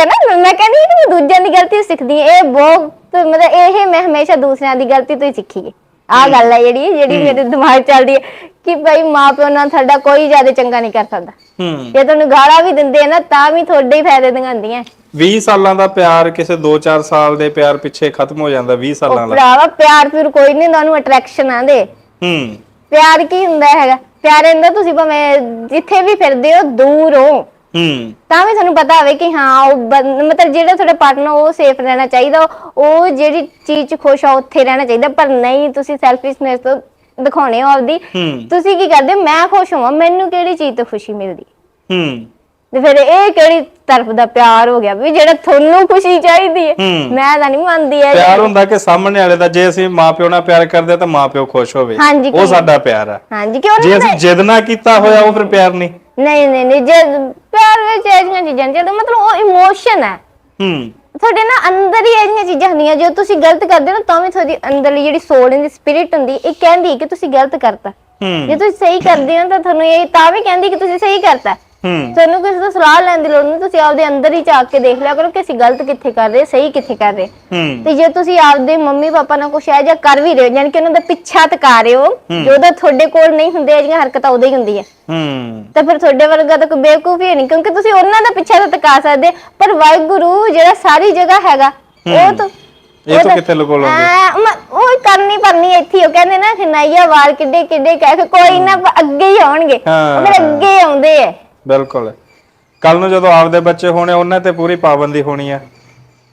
ਨਾ ਮੈਂ ਕਹਿੰਦੀ ਕਿ ਮੈਂ ਦੂਜਿਆਂ ਦੀ ਗਲਤੀ ਸਿੱਖਦੀ ਹਾਂ ਇਹ ਬਹੁਤ ਮਤਲਬ ਇਹ ਮੈਂ ਹਮੇਸ਼ਾ ਦੂਸਰਿਆਂ ਦੀ ਗਲਤੀ ਤੋਂ ਹੀ ਸਿੱਖੀ ਹੈ ਆਹ ਗੱਲ ਹੈ ਜਿਹੜੀ ਜਿਹੜੀ ਮੇਰੇ ਦਿਮਾਗ 'ਚ ਚੱਲਦੀ ਹੈ ਕਿ ਭਾਈ ਮਾਪਿਓ ਨਾਲ ਸਾਡਾ ਕੋਈ ਜ਼ਿਆਦਾ ਚੰਗਾ ਨਹੀਂ ਕਰ ਸਕਦਾ। ਹੂੰ। ਜੇ ਤੁਹਾਨੂੰ ਗਾਲਾਂ ਵੀ ਦਿੰਦੇ ਆ ਨਾ ਤਾਂ ਵੀ ਤੁਹਾਡੇ ਹੀ ਫਾਇਦੇ ਦਿਖਾਉਂਦੀਆਂ 20 ਸਾਲਾਂ ਦਾ ਪਿਆਰ ਕਿਸੇ 2-4 ਸਾਲ ਦੇ ਪਿਆਰ ਪਿੱਛੇ ਖਤਮ ਹੋ ਜਾਂਦਾ 20 ਸਾਲਾਂ ਦਾ। ਭਰਾਵਾ ਪਿਆਰ ਫਿਰ ਕੋਈ ਨਹੀਂ ਹੁੰਦਾ ਉਹਨੂੰ ਅਟਰੈਕਸ਼ਨ ਆਂਦੇ ਹੂੰ। ਪਿਆਰ ਕੀ ਹੁੰਦਾ ਹੈਗਾ? ਪਿਆਰ ਹੁੰਦਾ ਤੁਸੀਂ ਭਾਵੇਂ ਜਿੱਥੇ ਵੀ ਫਿਰਦੇ ਹੋ ਦੂਰ ਹੋ। ਹੂੰ। ਤਾਂ ਵੀ ਤੁਹਾਨੂੰ ਪਤਾ ਹੋਵੇ ਕਿ ਹਾਂ ਉਹ ਬੰ- ਮਤਲਬ ਜਿਹੜਾ ਤੁਹਾਡਾ ਪਾਰਟਨਰ ਉਹ ਸੇਫ ਰਹਿਣਾ ਚਾਹੀਦਾ ਉਹ ਜਿਹੜੀ ਚੀਜ਼ 'ਚ ਖੁਸ਼ ਆ ਉੱਥੇ ਰਹਿਣਾ ਚਾਹੀਦਾ ਪਰ ਨਹੀਂ ਤੁਸੀਂ ਸੈਲਫਿਸ਼ਨੈਸ ਤੋਂ ਦਿਖਾਉਣੇ ਹੋ ਆਪਦੀ। ਹੂੰ। ਤੁਸੀਂ ਕੀ ਕਰਦੇ ਹੋ? ਮੈਂ ਖੁਸ਼ ਹਾਂ ਮੈਨੂੰ ਕਿਹੜੀ ਚੀਜ਼ ਤੋਂ ਖੁਸ਼ੀ ਮਿਲਦੀ? ਹੂੰ। ਤੇ ਫਿਰ ਇਹ ਕਿਹੜੀ ਤਰਫ ਦਾ ਪਿਆਰ ਹੋ ਗਿਆ ਵੀ ਜਿਹੜਾ ਤੁਹਾਨੂੰ ਖੁਸ਼ੀ ਚਾਹੀਦੀ ਹੈ? ਹੂੰ। ਮੈਂ ਤਾਂ ਨਹੀਂ ਮੰਨਦੀ ਹੈ ਪਿਆਰ ਹੁੰਦਾ ਕਿ ਸਾਹਮਣੇ ਵਾਲੇ ਦਾ ਜੇ ਅਸੀਂ ਮਾਪਿਓ ਨਾਲ ਪਿਆਰ ਕਰਦੇ ਹਾਂ ਤਾਂ ਮਾਪਿਓ ਖੁਸ਼ ਹੋਵੇ। ਹਾਂਜੀ, ਉਹ ਕੋਈ- ਸਾਡਾ ਪਿਆਰ ਆ। ਹਾਂਜੀ ਕਿਉਂ ਜੇ ਨਹੀਂ ਅਸੀਂ ਜਿੱਦ ਨਾ ਕੀਤਾ ਹੋਇਆ ਉਹ ਫਿਰ ਪਿਆਰ ਨਹੀਂ। ਨਹੀਂ ਨਹੀਂ ਨਹੀਂ ਜੇ ਪਿਆਰ ਵਿੱਚ ਜਿਹੀਆਂ ਚੀਜ਼ਾਂ ਚੱਲਦੀਆਂ ਮਤਲਬ ਉਹ ਇਮੋਸ਼ਨ ਹੈ। ਹੂੰ। ਤੁਹਾਡੇ ਨਾ ਅੰਦਰ ਹੀ ਇਹ ਜਿਹੀਆਂ ਚੀਜ਼ਾਂ ਹੁੰਦੀਆਂ ਜੋ ਤੁਸੀਂ ਗਲਤ ਕਰਦੇ ਹੋ ਨਾ ਤਾਂ ਵੀ ਤੁਹਾਡੀ ਅੰਦਰਲੀ ਜਿਹੜੀ ਸੋਲ ਦੀ ਸਪਿਰਿਟ ਹੁੰਦੀ ਇਹ ਕਹਿੰਦੀ ਕਿ ਤੁਸੀਂ ਗਲਤ ਕਰਤਾ। ਜੇ ਹੂੰ ਤੁਸੀਂ ਸਹੀ ਕਰਦੇ ਹੋ ਤਾਂ ਤੁਹਾਨੂੰ ਇਹ ਤਾਂ ਵੀ ਕਹਿੰਦੀ ਕਿ ਤੁਸੀਂ ਸਹੀ ਕਰਤਾ। ਤੁਹਾਨੂੰ ਕਿਸੇ ਤੋਂ ਸਲਾਹ ਲੈਣ ਦੀ ਲੋੜ ਨਹੀਂ ਤੁਸੀਂ ਆਪਦੇ ਅੰਦਰ ਹੀ ਝਾਕ ਕੇ ਦੇਖ ਲਿਆ ਕਰੋ ਕਿ ਅਸੀਂ ਗਲਤ ਕਿੱਥੇ ਕਰ ਰਹੇ ਸਹੀ ਕਿੱਥੇ ਕਰ ਰਹੇ। ਹੂੰ। ਤੇ ਜੇ ਤੁਸੀਂ ਆਪਦੇ ਮੰਮੀ ਪਾਪਾ ਨਾਲ ਕੁਛ ਇਹੋ ਜਿਹਾ ਕਰ ਵੀ ਰਹੇ ਹੋ ਯਾਨੀ ਕਿ ਉਹਨਾਂ ਦਾ ਪਿੱਛਾ ਟਕਾ ਰਹੇ ਹੋ ਜਦੋਂ ਤੁਹਾਡੇ ਕੋਲ ਨਹੀਂ ਹੁੰਦੇ ਜਿਹੀਆਂ ਹਰਕਤਾਂ ਉਦੋਂ ਹੀ ਹੁੰਦੀਆਂ। ਹੂੰ। ਤਾਂ ਫਿਰ ਤੁਹਾਡੇ ਵਰਗਾ ਤਾਂ ਕੋਈ ਬੇਵਕੂਫ ਹੀ ਨਹੀਂ ਕਿਉਂਕਿ ਤੁਸੀਂ ਉਹਨਾਂ ਦਾ ਪਿੱਛਾ ਤਾਂ ਟਕਾ ਸਕਦੇ ਪਰ ਵਾਹਿਗੁਰੂ ਜਿਹੜਾ ਸਾਰੀ ਜਗ੍ਹਾ ਹੈਗਾ ਉਹ ਤਾਂ ਇਹ ਤਾਂ ਕਿੱਥੇ ਲੁਕੋ ਲੋਗੇ ਮ- ਉਹ ਕਰਨੀ ਪਰਨੀ ਇੱਥੇ ਹੀ। ਉਹ ਕਹਿੰਦੇ ਨਾ ਖਨਾਈਆ ਵਾਰ ਕਿੱਡੇ ਕਿੱਡੇ ਕਹਿ ਕੇ ਕੋਈ ਨਾ ਅੱਗੇ ਹੀ ਆਉਣਗੇ। ਹਾਂ। ਉਹ ਫਿਰ ਅੱਗੇ ਹੀ ਆਉਂਦੇ ਐ। ਬਿਲਕੁਲ। ਕੱਲ ਨੂੰ ਜਦੋਂ ਆਪਦੇ ਬੱਚੇ ਹੋਣੇ ਉਹਨਾਂ ਤੇ ਪੂਰੀ ਪਾਬੰਦੀ ਹੋਣੀ ਆ।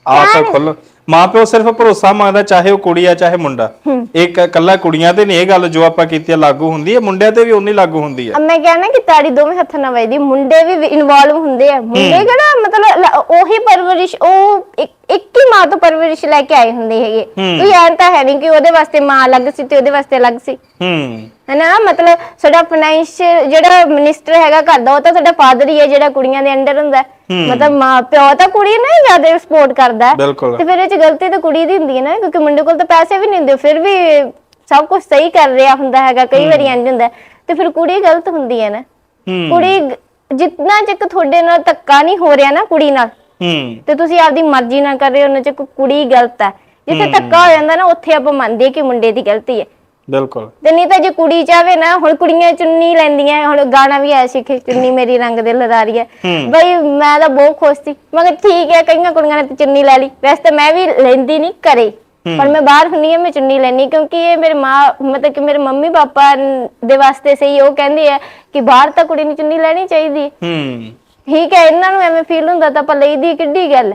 ਆਪ ਖੁੱਲ ਮਾਪਿਓ ਸਿਰਫ ਭਰੋਸਾ ਮੰਗਦਾ ਚਾਹੇ ਉਹ ਕੁੜੀ ਆ ਚਾਹੇ ਮੁੰਡਾ। ਇੱਕ ਕੱਲਾ ਕੁੜੀਆਂ ਤੇ ਨਹੀਂ ਇਹ ਗੱਲ ਜੋ ਆਪਾਂ ਕੀਤੀ ਆ ਲਾਗੂ ਹੁੰਦੀ ਹੈ ਮੁੰਡਿਆਂ ਤੇ ਵੀ ਉਨੀ ਲਾਗੂ ਹੁੰਦੀ ਹੈ ਅਬ ਮੈਂ ਕਹਿਣਾ ਕਿ ਤਾੜੀ ਦੋਵੇਂ ਹੱਥਾਂ ਨਾਲ ਵੱਜਦੀ ਮੁੰਡੇ ਵੀ ਇਨਵੋਲਵ ਹੁੰਦੇ ਆ। ਮੁੰਡੇ ਕਿਹੜਾ ਮਤਲਬ ਲ- ਉਹੀ ਪਰਵਰਿਸ਼ ਉਹ ਇੱਕ ਇੱਕ ਹੀ ਮਾਂ ਤੋਂ ਪਰਵਰਿਸ਼ ਲੈ ਕੇ ਆਏ ਹੁੰਦੇ ਹੈਗੇ। ਕੋਈ ਐਂ ਤਾਂ ਹੈ ਨਹੀਂ ਕਿ ਉਹਦੇ ਵਾਸਤੇ ਮਾਂ ਅਲੱਗ ਸੀ ਤੇ ਉਹਦੇ ਵਾਸਤੇ ਅਲੱਗ ਸੀ। ਹੂੰ। ਹਨਾ? ਮਤਲਬ ਸਾਡਾ ਫਾਈਨੈਂਸ਼ੀਅਲ ਜਿਹੜਾ ਮਿਨਿਸਟਰ ਹੈਗਾ ਘਰ ਦਾ ਉਹ ਤਾਂ ਸਾਡਾ ਫਾਦਰ ਹੀ ਹੈ ਜਿਹੜਾ ਕੁੜੀਆਂ ਦੇ ਅੰਡਰ ਹੁੰਦਾ ਹੈ। ਮਤਲਬ ਮਾਂ ਪਿਓ ਤਾਂ ਕੁੜੀ ਨੂੰ ਹੀ ਜ਼ਿਆਦਾ ਸਪੋਰਟ ਕਰਦਾ ਹੈ। ਬਿਲਕੁਲ। ਤੇ ਫਿਰ ਇਹ ਚ ਗਲਤੀ ਤਾਂ ਕੁੜੀ ਦੀ ਹੁੰਦੀ ਹੈ ਨਾ ਕਿਉਂਕਿ ਮੁੰਡੇ ਕੋਲ ਤਾਂ ਪੈਸੇ ਵੀ ਨਹੀਂ ਹੁੰਦੇ ਫਿਰ ਵੀ ਸਭ ਕੁਝ ਸਹੀ ਕਰ ਰਿਹਾ ਹੁੰਦਾ ਹੈਗਾ ਕਈ ਵਾਰੀ ਇੰਜ ਹੁੰਦਾ ਹੈ। ਤੇ ਫਿਰ ਕੁੜੀ ਗਲਤ ਹੁੰਦੀ ਹੈ ਨਾ। ਹੂੰ। ਕੁੜੀ ਗ- ਜਿੰਨਾ ਚਿਕ ਤੁਹਾਡੇ ਨਾਲ ਧੱਕਾ ਨਹੀਂ ਹੋ ਰਿਹਾ ਨਾ ਕੁੜੀ ਨਾਲ ਹੂੰ। ਤੇ ਤੁਸੀਂ ਆਪਦੀ ਮਰਜ਼ੀ ਨਾਲ ਕਰ ਰਹੇ ਹੋ ਉਹਨਾਂ ਚ ਕੁੜੀ ਗਲਤ ਹੈ। ਜਿੱਥੇ ਧੱਕਾ ਹੋ ਜਾਂਦਾ ਨਾ ਉੱਥੇ ਆਪਾਂ ਮੰਨਦੇ ਕਿ ਮੁੰਡੇ ਦੀ ਗਲਤੀ ਹੈ। ਬਿਲਕੁਲ। ਤੇ ਨਹੀਂ ਤਾਂ ਜੇ ਕੁੜੀ ਚਾਵੇ ਨਾ ਹੁਣ ਕੁੜੀਆਂ ਚੁੰਨੀ ਲੈਂਦੀਆਂ ਹੁਣ ਗਾਣਾ ਵੀ ਆਇਆ ਸੀ ਕਿ ਚੁੰਨੀ ਮੇਰੀ ਰੰਗ ਦੇ ਲਦਾਰੀ ਹੈ। ਬਈ ਮੈਂ ਤਾਂ ਬਹੁਤ ਖੁਸ਼ ਸੀ ਮੈਂ ਕਿਹਾ ਠੀਕ ਹੈ ਕਈਆਂ ਕੁੜੀਆਂ ਨੇ ਤਾਂ ਚੁੰਨੀ ਲੈ ਲਈ ਵੈਸੇ ਤਾਂ ਮੈਂ ਵੀ ਲੈਂਦੀ ਨਹੀਂ ਘਰੇ। ਪਰ ਮੈਂ ਬਾਹਰ ਹੁੰਨੀ ਆ ਮੈਂ ਚੁੰਨੀ ਲੈਣੀ ਕਿਉਂਕਿ ਇਹ ਮੇਰੇ ਮਾਂ ਮਤਲਬ ਕਿ ਮੇਰੇ ਮੰਮੀ ਪਾਪਾ ਦੇ ਵਾਸਤੇ ਸਹੀ ਉਹ ਕਹਿੰਦੇ ਆ ਕਿ ਬਾਹਰ ਤਾਂ ਕੁੜੀ ਨੂੰ ਚੁੰਨੀ ਲੈਣੀ ਚਾਹੀਦੀ। ਹੈ। ਠੀਕ ਹੈ ਇਹਨਾਂ ਨੂੰ ਐਵੇਂ ਫੀਲ ਹੁੰਦਾ ਤਾਂ ਆਪਾਂ ਲਈਦੀ ਕਿੱਡੀ ਗੱਲ।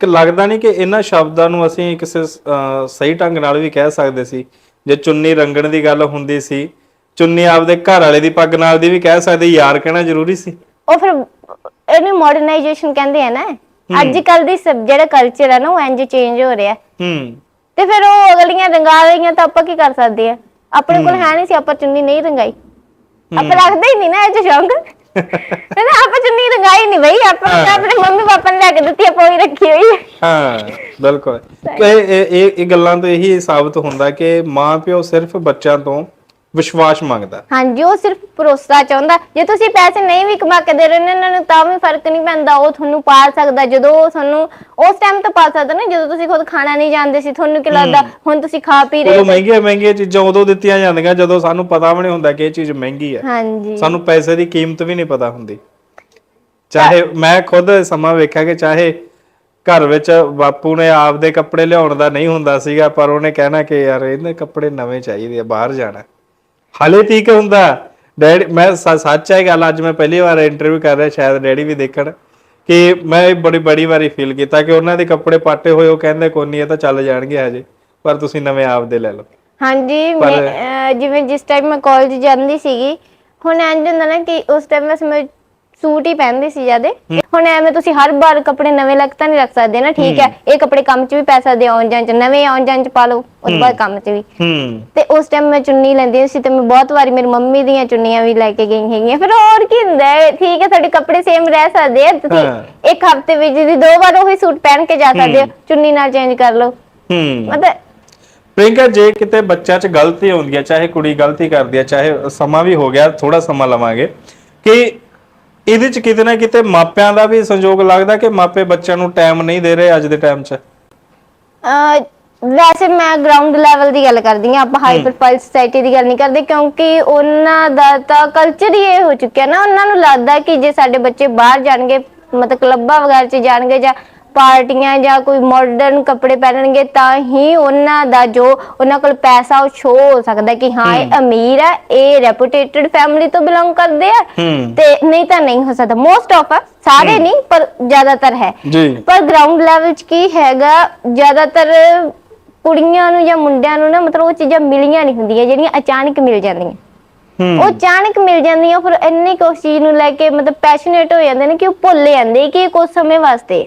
ਕਿ ਲੱਗਦਾ ਨਹੀਂ ਕਿ ਇਹਨਾਂ ਸ਼ਬਦਾਂ ਨੂੰ ਅਸੀਂ ਕਿਸੇ ਅਹ, ਸਹੀ ਢੰਗ ਨਾਲ ਵੀ ਕਹਿ ਸਕਦੇ ਸੀ। ਜੇ ਚੁੰਨੀ ਰੰਗਣ ਦੀ ਗੱਲ ਹੁੰਦੀ ਸੀ ਚੁੰਨੀ ਆਪਦੇ ਘਰ ਵਾਲੇ ਦੀ ਪੱਗ ਨਾਲ ਦੀ ਵੀ ਕਹਿ ਸਕਦੇ ਯਾਰ ਕਹਿਣਾ ਜ਼ਰੂਰੀ ਸੀ। ਉਹ ਫਿਰ ਇਹਨੂੰ ਮਾਡਰਨਾਈਜੇਸ਼ਨ ਕਹਿੰਦੇ ਆ ਨਾ। ਅੱਜ ਕੱਲ ਦੀ ਸਭ ਜਿਹੜਾ ਕਲਚਰ ਹੈ ਨਾ ਉਹ ਇੰਜ ਚੇਂਜ ਹੋ ਰਿਹਾ। ਹੈ। ਹੂੰ ਤੇ ਫਿਰ ਉਹ ਅਗਲੀਆਂ ਰੰਗਾ ਰਹੀਆਂ ਤਾਂ ਆਪਾਂ ਕੀ ਕਰ ਸਕਦੇ ਆ? ਆਪਣੇ ਕੋਲ ਹੈ। ਨਹੀਂ ਸੀ ਆਪਾਂ ਚੁੰਨੀ ਨਹੀਂ ਰੰਗਾਈ। ਆਪਾਂ ਰੱਖਦੇ ਹੀ ਨਹੀਂ ਨਾ ਇਹ ਸ਼ੌਂਕ। ਤੇ ਨਾ ਆਪਾਂ ਚੁੰਨੀ ਰੰਗਾਈ ਨਹੀਂ ਬਈ ਆਪਾਂ ਤਾਂ ਆਪਣੇ ਮੰਮੀ ਪਾਪਾ ਨੇ ਲੈ ਕੇ ਦਿੱਤੀ ਆਪਾਂ ਉਹੀ ਰੱਖੀ ਹੋਈ ਹੈ ਹਾਂ ਬਿਲਕੁਲ। ਇਹ- ਇਹ ਇਹ ਗੱਲਾਂ ਤੋਂ ਇਹੀ ਸਾਬਤ ਹੁੰਦਾ ਕਿ ਮਾਂ ਪਿਓ ਸਿਰਫ ਬੱਚਿਆਂ ਤੋਂ ਵਿਸ਼ਵਾਸ ਮੰਗਦਾ। ਹਾਂਜੀ ਉਹ ਸਿਰਫ ਭਰੋਸਾ ਚਾਹੁੰਦਾ। ਜੇ ਤੁਸੀਂ ਪੈਸੇ ਨਹੀਂ ਵੀ ਕਮਾ ਕੇ ਦੇ ਰਹੇ ਨੇ ਇਹਨਾਂ ਨੂੰ ਤਾਂ ਵੀ ਫ਼ਰਕ ਨਹੀਂ ਪੈਂਦਾ। ਉਹ ਤੁਹਾਨੂੰ ਪਾਲ ਸਕਦਾ। ਜਦੋਂ ਉਹ ਤੁਹਾਨੂੰ ਉਸ ਟਾਈਮ ਤਾਂ ਪਾਲ ਸਕਦਾ ਨਾ ਜਦੋਂ ਤੁਸੀਂ ਖੁਦ ਖਾਣਾ ਨਹੀਂ ਜਾਣਦੇ ਸੀ ਤੁਹਾਨੂੰ ਕੀ ਲੱਗਦਾ ਹੁਣ ਤੁਸੀਂ ਖਾ ਪੀ ਰਹੇ ਉਦੋਂ ਮਹਿੰਗੀਆਂ ਮਹਿੰਗੀਆਂ ਚੀਜ਼ਾਂ ਉਦੋਂ ਦਿੱਤੀਆਂ ਜਾਂਦੀਆਂ ਜਦੋਂ ਸਾਨੂੰ ਪਤਾ ਵੀ ਨਹੀਂ ਹੁੰਦਾ ਕਿ ਇਹ ਚੀਜ਼ ਮਹਿੰਗੀ ਹੈ ਹਾਂਜੀ। ਸਾਨੂੰ ਪੈਸੇ ਦੀ ਕੀਮਤ ਵੀ ਨਹੀਂ ਪਤਾ ਹੁੰਦੀ। ਚਾਹੇ ਮੈਂ ਖੁਦ ਸਮਾਂ ਵੇਖਿਆ ਕਿ ਚਾਹੇ ਘਰ ਵਿੱਚ ਬਾਪੂ ਨੇ ਆਪਦੇ ਕੱਪੜੇ ਲਿਆਉਣ ਦਾ ਨਹੀਂ ਹੁੰਦਾ ਸੀਗਾ ਪਰ ਉਹਨੇ ਕਹਿਣਾ ਕਿ ਯਾਰ ਇਹਨੇ ਕੱਪੜੇ ਨਵੇਂ ਚਾਹੀਦੇ ਆ ਬਾਹਰ ਜਾਣਾ। ਹਲੇ ਤੀਕ ਹੁੰਦਾ। ਡੈਡੀ ਮੈਂ ਸੱਚ ਹੈ ਗੱਲ ਅੱਜ ਮੈਂ ਪਹਿਲੀ ਵਾਰ ਇੰਟਰਵਿਊ ਕਰ ਰਿਹਾ ਸ਼ਾਇਦ ਡੈਡੀ ਵੀ ਦੇਖਣ ਕਿ ਮੈਂ ਬੜੀ ਬੜੀ ਵਾਰੀ ਫੀਲ ਕੀਤਾ ਕਿ ਉਹਨਾਂ ਦੇ ਕੱਪੜੇ ਪਾਟੇ ਹੋਏ ਉਹ ਕਹਿੰਦੇ ਕੋਈ ਨਹੀਂ ਇਹ ਤਾਂ ਚੱਲ ਜਾਣਗੇ ਹਜੇ ਪਰ ਤੁਸੀਂ ਨਵੇਂ ਆਪਦੇ ਲੈ ਲਓ। ਹਾਂਜੀ ਮੈਂ ਜਿਵੇਂ ਜਿਸ ਟਾਈਮ ਮੈਂ ਕਾਲਜ ਜਾਂਦੀ ਸੀਗੀ ਹੁਣ ਇੰਜ ਹੁੰਦਾ ਨਾ ਕਿ ਉਸ ਟਾਈਮ ਬਸ ਮੈਂ ਸੂਟ ਹੀ ਪਹਿਨਦੀ ਸੀ ਜਿਆਦੇ। ਹੁਣ ਐਵੇਂ ਤੁਸੀਂ ਹਰ ਵਾਰ ਕੱਪੜੇ ਨਵੇਂ ਲੱਗ ਤਾਂ ਨਹੀਂ ਰੱਖ ਸਕਦੇ ਨਾ ਠੀਕ ਹੈ। ਇਹ ਕੱਪੜੇ ਕੰਮ 'ਚ ਵੀ ਪੈ ਸਕਦੇ ਆਉਣ ਜਾਣ 'ਚ ਨਵੇਂ ਆਉਣ ਜਾਣ 'ਚ ਪਾ ਲਓ ਉਸ ਬਾਅਦ ਕੰਮ 'ਚ ਵੀ। ਹੂੰ। ਤੇ ਉਸ ਟਾਈਮ ਮੈਂ ਚੁੰਨੀ ਲੈਂਦੀ ਸੀ ਤੇ ਮੈਂ ਬਹੁਤ ਵਾਰੀ ਮੇਰੀ ਮੰਮੀ ਦੀਆਂ ਚੁੰਨੀਆਂ ਵੀ ਲੈ ਕੇ ਗਈ ਹੈਗੀਆਂ। ਫਿਰ ਹੋਰ ਕੀ ਹੁੰਦਾ ਹੈ? ਠੀਕ ਹੈ ਤੁਹਾਡੇ ਕੱਪੜੇ ਸੇਮ ਰਹਿ ਸਕਦੇ ਆ। ਤੁਸੀਂ। ਇੱਕ ਹਫ਼ਤੇ ਵਿੱਚ ਦੀ ਦੋ ਵਾਰ ਉਹੀ ਸੂਟ ਪਹਿਨ ਕੇ ਜਾ ਸਕਦੇ ਹੋ। ਚੁੰਨੀ ਨਾਲ ਚੇਂਜ ਕਰ ਲਓ। ਹੂੰ। ਮਤਲਬ ਪ੍ਰਿੰਕਾ ਜੇ ਕਿਤੇ ਬੱਚਾ 'ਚ ਗਲਤੀ ਹੁੰਦੀ ਹੈ ਚਾਹੇ ਕੁੜੀ ਗਲਤੀ ਕਰਦੀ ਹੈ ਚਾਹੇ ਸਮਾਂ ਵੀ ਹੋ ਗਿਆ ਥੋੜਾ ਸਮਾਂ ਲਵਾਂਗੇ ਕਿ ਇਹਦੇ ਚ ਕਿਤੇ ਨਾ ਕਿਤੇ ਮਾਪਿਆਂ ਦਾ ਵੀ ਸੰਯੋਗ ਲੱਗਦਾ ਕਿ ਮਾਪੇ ਬੱਚਿਆਂ ਨੂੰ ਟਾਈਮ ਨਹੀਂ ਦੇ ਰਹੇ ਅੱਜ ਦੇ ਟਾਈਮ 'ਚ? ਅਹ ਵੈਸੇ ਮੈਂ ਗਰਾਊਂਡ ਲੈਵਲ ਦੀ ਗੱਲ ਕਰਦੀ ਹਾਂ ਆਪਾਂ ਹਾਈ ਪ੍ਰੋਫਾਈਲ ਸੋਸਾਇਟੀ ਦੀ ਗੱਲ ਨਹੀਂ ਕਰਦੇ ਕਿਉਂਕਿ ਉਹਨਾਂ ਦਾ ਤਾਂ ਕਲਚਰ ਹੀ ਇਹ ਹੋ ਚੁੱਕਿਆ ਨਾ ਉਹਨਾਂ ਨੂੰ ਲੱਗਦਾ ਕਿ ਜੇ ਸਾਡੇ ਬੱਚੇ ਬਾਹਰ ਜਾਣਗੇ ਮਤਲਬ ਕਲੱਬਾਂ ਵਗੈਰਾ 'ਚ ਜਾਣਗੇ ਜਾਂ ਪਾਰਟੀਆਂ ਜਾਂ ਕੋਈ ਮਾਡਰਨ ਕੱਪੜੇ ਪਹਿਨਣਗੇ ਤਾਂ ਹੀ ਉਹਨਾਂ ਦਾ ਜੋ ਉਹਨਾਂ ਕੋਲ ਪੈਸਾ ਉਹ ਸ਼ੋ ਹੋ ਸਕਦਾ ਕਿ ਹਾਂ ਇਹ ਅਮੀਰ ਹੈ ਇਹ ਰੈਪੂਟੇਟਡ ਫੈਮਿਲੀ ਤੋਂ ਬਿਲੋਂਗ ਕਰਦੇ ਆ ਤੇ ਨਹੀਂ ਤਾਂ ਨਹੀਂ ਹੋ ਸਕਦਾ। ਮੋਸਟ ਆਫ ਸਾਰੇ ਨਹੀਂ ਪਰ ਜ਼ਿਆਦਾਤਰ ਹੈ। ਪਰ ਗਰਾਊਂਡ ਲੈਵਲ 'ਚ ਕੀ ਹੈਗਾ ਜ਼ਿਆਦਾਤਰ ਕੁੜੀਆਂ ਨੂੰ ਜਾਂ ਮੁੰਡਿਆਂ ਨੂੰ ਨਾ ਮਤਲਬ ਉਹ ਚੀਜ਼ਾਂ ਮਿਲੀਆਂ ਨਹੀਂ ਹੁੰਦੀਆਂ ਜਿਹੜੀਆਂ ਅਚਾਨਕ ਮਿਲ ਜਾਂਦੀਆਂ। ਉਹ ਅਚਾਨਕ ਮਿਲ ਜਾਂਦੀਆਂ ਫਿਰ ਇੰਨੀ ਕੁ ਚੀਜ਼ ਨੂੰ ਲੈ ਕੇ ਮਤਲਬ ਪੈਸ਼ਨੇਟ ਹੋ ਜਾਂਦੇ ਨੇ ਕਿ ਉਹ ਭੁੱਲ ਜਾਂਦੇ ਕਿ ਕੁਝ ਸਮੇਂ ਵਾਸਤੇ।